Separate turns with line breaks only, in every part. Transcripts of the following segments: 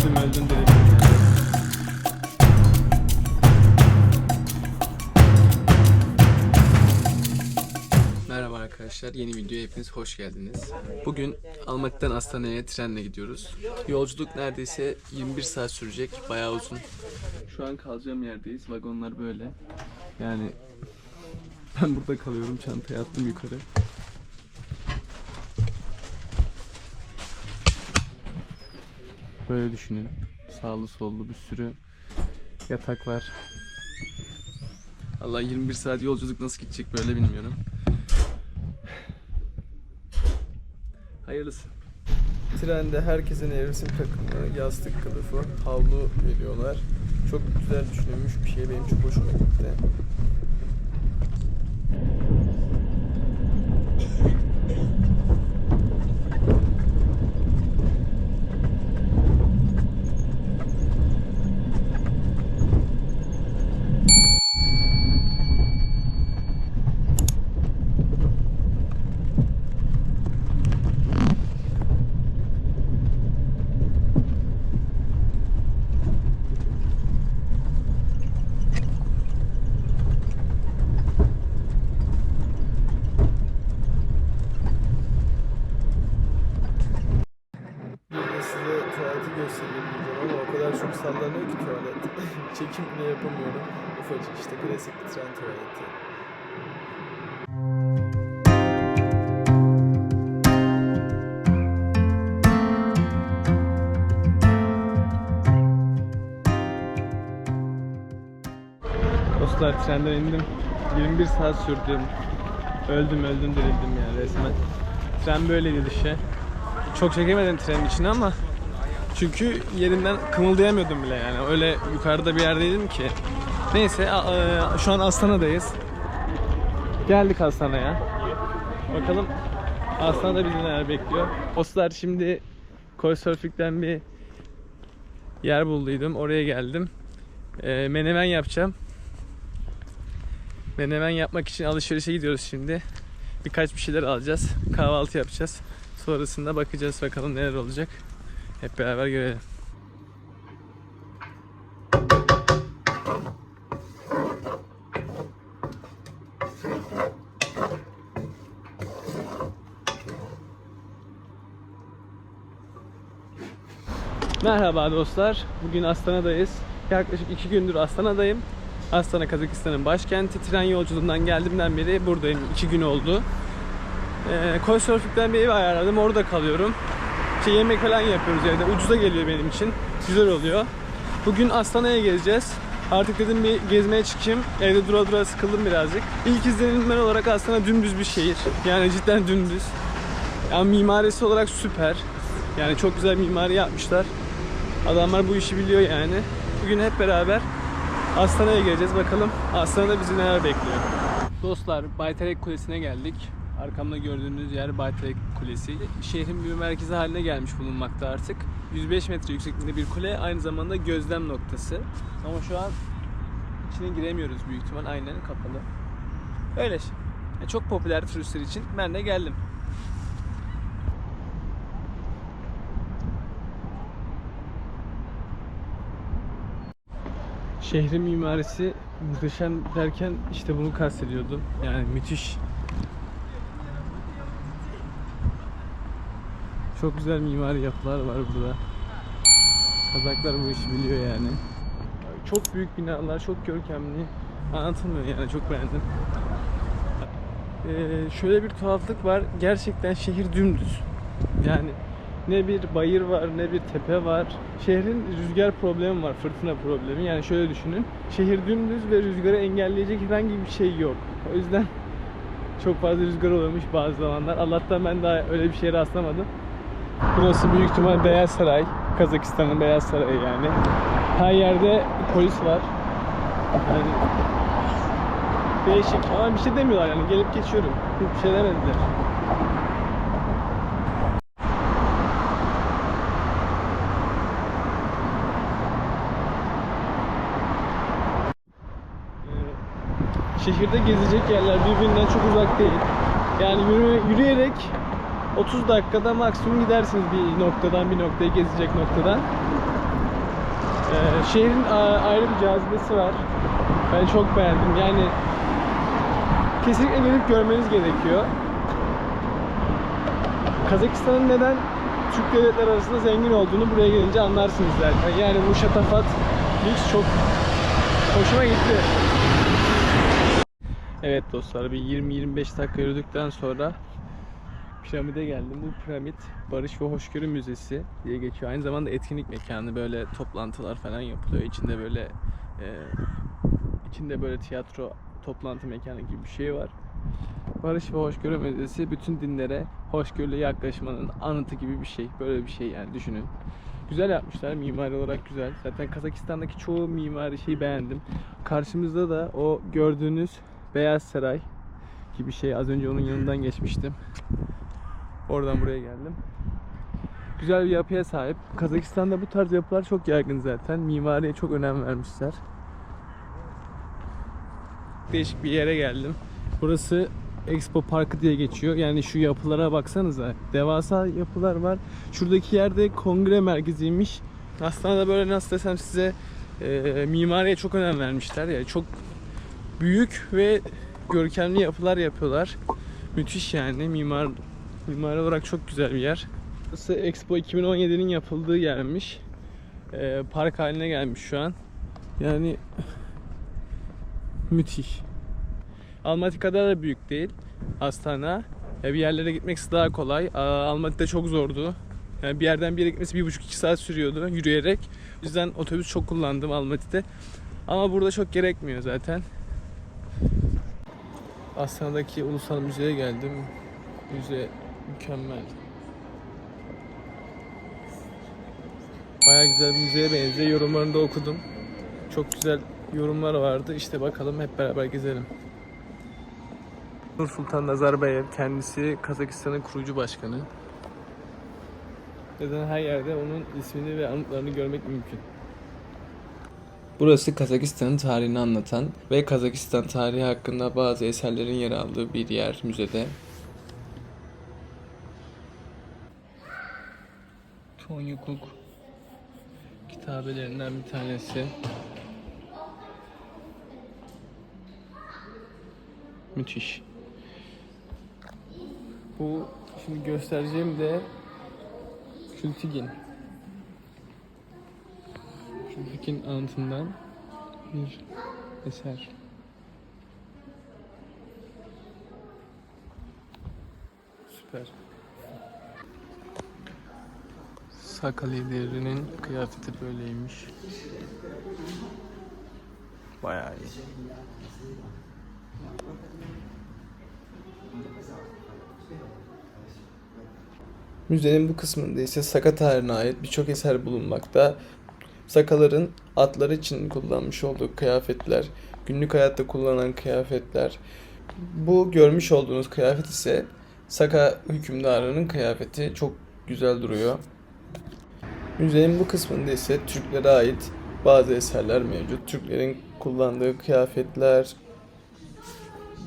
öldüm öldüm direkt. Merhaba arkadaşlar, yeni videoya hepiniz hoş geldiniz. Bugün Almatı'dan Astana'ya trenle gidiyoruz. Yolculuk neredeyse 21 saat sürecek, bayağı uzun. Şu an kalacağım yerdeyiz, vagonlar böyle. Yani ben burada kalıyorum, çantayı attım yukarı. Böyle düşünün. Sağlı sollu bir sürü yatak var. Allah 21 saat yolculuk nasıl gidecek böyle bilmiyorum. Hayırlısı. Trende herkesin nevresim takımı, yastık kılıfı, havlu veriyorlar. Çok güzel düşünülmüş bir şey. Benim çok hoşuma gitti. Bir de size tuvaleti gösterebileceğim ama o kadar çok sallanıyor ki tuvalet. Çekim bile yapamıyorum. Ufacık işte klasik bir tren tuvaleti. Dostlar trenden indim. 21 saat sürdüm. Öldüm öldüm dirildim yani resmen. Tren böyleydi dışı. Çok çekemedim trenin içine ama çünkü yerinden kımıldayamıyordum bile yani. Öyle yukarıda bir yerdeydim ki. Neyse a- şu an Astana'dayız. Geldik Astana'ya. Bakalım Astana'da bizi neler bekliyor. Dostlar şimdi Couchsurfing'den bir yer bulduydum. Oraya geldim. Ee, menemen yapacağım. Menemen yapmak için alışverişe gidiyoruz şimdi. Birkaç bir şeyler alacağız. Kahvaltı yapacağız. Sonrasında bakacağız bakalım neler olacak. Hep beraber görelim. Merhaba dostlar. Bugün Astana'dayız. Yaklaşık iki gündür Astana'dayım. Astana Kazakistan'ın başkenti. Tren yolculuğundan geldiğimden beri buradayım. İki gün oldu. Ee, Couchsurfing'den bir ev ayarladım. Orada kalıyorum. İşte yemek falan yapıyoruz evde. Ucuza geliyor benim için. Güzel oluyor. Bugün Astana'ya gezeceğiz. Artık dedim bir gezmeye çıkayım. Evde dura dura sıkıldım birazcık. İlk izlenimler olarak Astana dümdüz bir şehir. Yani cidden dümdüz. Yani mimarisi olarak süper. Yani çok güzel mimari yapmışlar. Adamlar bu işi biliyor yani. Bugün hep beraber Astana'ya geleceğiz. Bakalım Astana'da bizi neler bekliyor. Dostlar Bayterek Kulesi'ne geldik. Arkamda gördüğünüz yer Bayterek Kulesi. Şehrin bir merkezi haline gelmiş bulunmakta artık. 105 metre yüksekliğinde bir kule aynı zamanda gözlem noktası. Ama şu an içine giremiyoruz büyük ihtimal. Aynen kapalı. Öyle şey. Yani çok popüler turistler için ben de geldim. Şehrin mimarisi muhteşem derken işte bunu kastediyordum. Yani müthiş. Çok güzel mimari yapılar var burada. Kazaklar bu işi biliyor yani. Çok büyük binalar, çok görkemli. Anlatılmıyor yani çok beğendim. Ee, şöyle bir tuhaflık var. Gerçekten şehir dümdüz. Yani ne bir bayır var ne bir tepe var. Şehrin rüzgar problemi var, fırtına problemi. Yani şöyle düşünün. Şehir dümdüz ve rüzgarı engelleyecek herhangi bir şey yok. O yüzden çok fazla rüzgar oluyormuş bazı zamanlar. Allah'tan ben daha öyle bir şeye rastlamadım. Burası büyük ihtimal Beyaz Saray. Kazakistan'ın Beyaz Sarayı yani. Her yerde polis var. Yani değişik ama bir şey demiyorlar yani gelip geçiyorum. Hiçbir şey demediler. Ee, Şehirde gezecek yerler birbirinden çok uzak değil. Yani yürü, yürüyerek 30 dakikada maksimum gidersiniz bir noktadan bir noktaya gezecek noktadan. Ee, şehrin ayrı bir cazibesi var. Ben çok beğendim. Yani kesinlikle gelip görmeniz gerekiyor. Kazakistan'ın neden Türk devletler arasında zengin olduğunu buraya gelince anlarsınız zaten. Yani bu şatafat, lüks çok hoşuma gitti. Evet dostlar bir 20-25 dakika yürüdükten sonra piramide geldim. Bu piramit Barış ve Hoşgörü Müzesi diye geçiyor. Aynı zamanda etkinlik mekanı. Böyle toplantılar falan yapılıyor. İçinde böyle e, içinde böyle tiyatro toplantı mekanı gibi bir şey var. Barış ve Hoşgörü Müzesi bütün dinlere hoşgörülü yaklaşmanın anıtı gibi bir şey. Böyle bir şey yani düşünün. Güzel yapmışlar mimari olarak güzel. Zaten Kazakistan'daki çoğu mimari şeyi beğendim. Karşımızda da o gördüğünüz Beyaz Saray gibi şey. Az önce onun yanından geçmiştim. Oradan buraya geldim. Güzel bir yapıya sahip. Kazakistan'da bu tarz yapılar çok yaygın zaten. Mimariye çok önem vermişler. Değişik bir yere geldim. Burası Expo Parkı diye geçiyor. Yani şu yapılara baksanıza. Devasa yapılar var. Şuradaki yerde kongre merkeziymiş. Aslında böyle nasıl desem size e, mimariye çok önem vermişler. Yani çok büyük ve görkemli yapılar yapıyorlar. Müthiş yani mimar mimari olarak çok güzel bir yer. Burası Expo 2017'nin yapıldığı yermiş. Ee, park haline gelmiş şu an. Yani müthiş. Almaty kadar da büyük değil Astana. Ya bir yerlere gitmesi daha kolay. Almaty'de çok zordu. Yani bir yerden bir yere gitmesi bir buçuk iki saat sürüyordu yürüyerek. O yüzden otobüs çok kullandım Almaty'de. Ama burada çok gerekmiyor zaten. Astana'daki Ulusal Müze'ye geldim. Müze mükemmel. Baya güzel bir müzeye benziyor. Yorumlarını da okudum. Çok güzel yorumlar vardı. İşte bakalım hep beraber gezelim. Nur Sultan Nazarbayev kendisi Kazakistan'ın kurucu başkanı. Neden her yerde onun ismini ve anıtlarını görmek mümkün.
Burası Kazakistan'ın tarihini anlatan ve Kazakistan tarihi hakkında bazı eserlerin yer aldığı bir yer müzede.
Tonyukuk kitabelerinden bir tanesi. Müthiş. Bu şimdi göstereceğim de Kültigin. Kültigin anıtından bir eser. Süper. Saka liderinin kıyafeti böyleymiş. Bayağı iyi.
Müzenin bu kısmında ise Saka tarihine ait birçok eser bulunmakta. Sakaların atları için kullanmış olduğu kıyafetler, günlük hayatta kullanılan kıyafetler. Bu görmüş olduğunuz kıyafet ise Saka hükümdarının kıyafeti çok güzel duruyor. Müzenin bu kısmında ise Türklere ait bazı eserler mevcut. Türklerin kullandığı kıyafetler,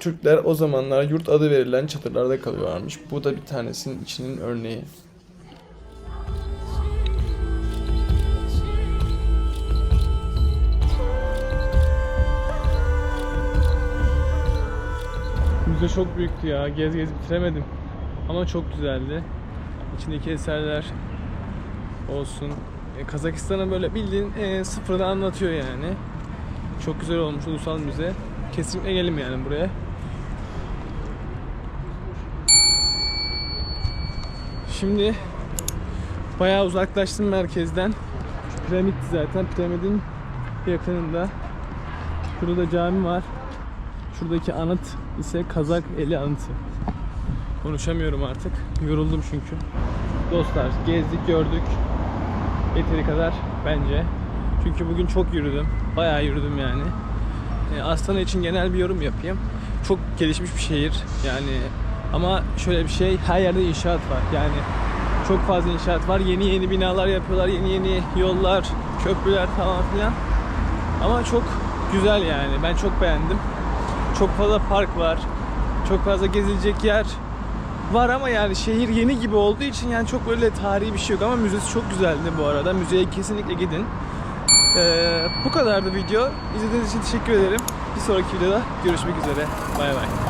Türkler o zamanlar yurt adı verilen çadırlarda kalıyorlarmış. Bu da bir tanesinin içinin örneği.
Müze çok büyüktü ya. Gez gez bitiremedim. Ama çok güzeldi. İçindeki eserler olsun. E, Kazakistan'a böyle bildiğin e, sıfırdan anlatıyor yani. Çok güzel olmuş ulusal müze. Kesinlikle gelin yani buraya. Şimdi bayağı uzaklaştım merkezden. Şu zaten. Piramidin yakınında. Şurada da cami var. Şuradaki anıt ise Kazak eli anıtı. Konuşamıyorum artık. Yoruldum çünkü. Dostlar gezdik gördük. Yeteri kadar bence. Çünkü bugün çok yürüdüm. Bayağı yürüdüm yani. E, Astana için genel bir yorum yapayım. Çok gelişmiş bir şehir. Yani ama şöyle bir şey her yerde inşaat var. Yani çok fazla inşaat var. Yeni yeni binalar yapıyorlar. Yeni yeni yollar, köprüler falan filan. Ama çok güzel yani. Ben çok beğendim. Çok fazla park var. Çok fazla gezilecek yer var ama yani şehir yeni gibi olduğu için yani çok böyle tarihi bir şey yok ama müzesi çok güzeldi bu arada. Müzeye kesinlikle gidin. Ee, bu kadardı video. İzlediğiniz için teşekkür ederim. Bir sonraki videoda görüşmek üzere. Bay bay.